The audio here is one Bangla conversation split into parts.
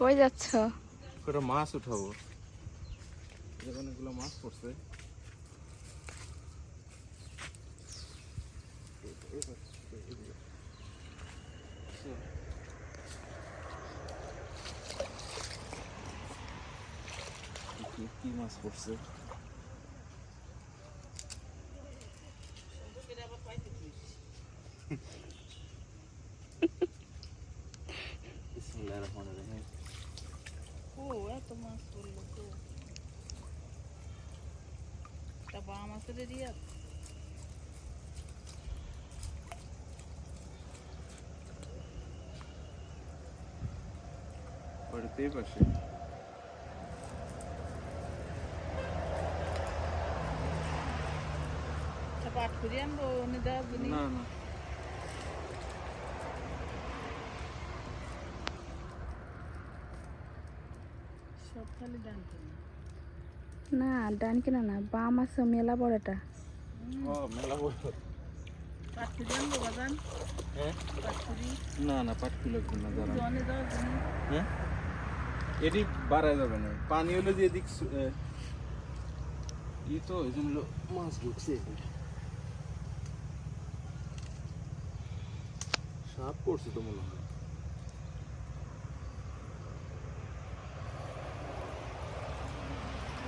কই যাচ্ছ? কটা মাছ উঠাবো। অনেকগুলো মাছ পড়ছে। কি মাছ পড়ছে বিসমিল্লাহির রহমানির রহিম ও এত মাছ পড়ল তো তা বা মাছের এরিয়া বাড়িতে এই পাশে তা পাট করে আনব উনি দেওয়ার জন্য না না সব খালি ডান কিনা? না ডান কিনা না বাম আছে মেলা বড়টা ও মেলা বড়। পাট আনব বাজান? হ্যাঁ? পাট না না পাট কিলো কিনা দাঁড়ান। জনে দেওয়ার হ্যাঁ? এটি বাড়ায় যাবে না। পানি হলো যে দিক ই তো এই জন্য মাছ ঢুকছে। সাপ পড়ছে তো মনে হয়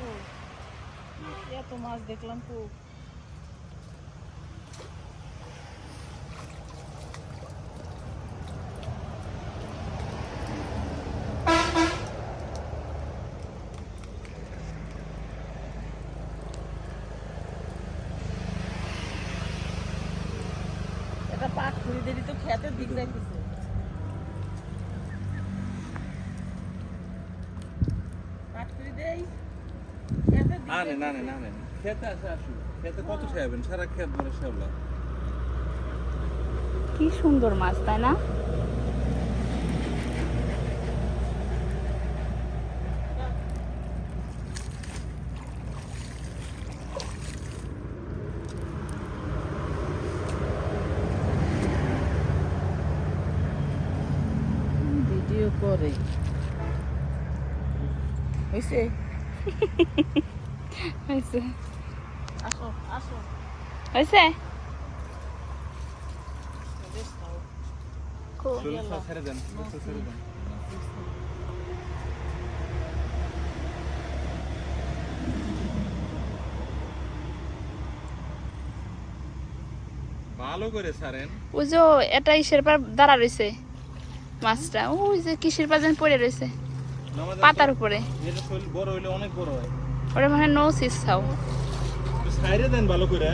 ও এত মাছ দেখলাম তো। এটা পাট খুঁড়ি তো খেতে দিক যাইতেছে। খেতে না খেতে আসে আসুন খেতে কত খাবেন সারা খেত কি সুন্দর মাছ তাই না? ভিডিও করে। হয়েছে হয়েছে। হয়েছে? ভালো করে ওই যে এটা ইসের পর দাঁড়া রয়েছে মাছটা। ওই যে কিসের পর যেন পড়ে রয়েছে পাতার উপরে। এটা বড় হইলে অনেক বড় হয়। ওটা মানে নো সিস খাও। সাইডে দেন ভালো করে।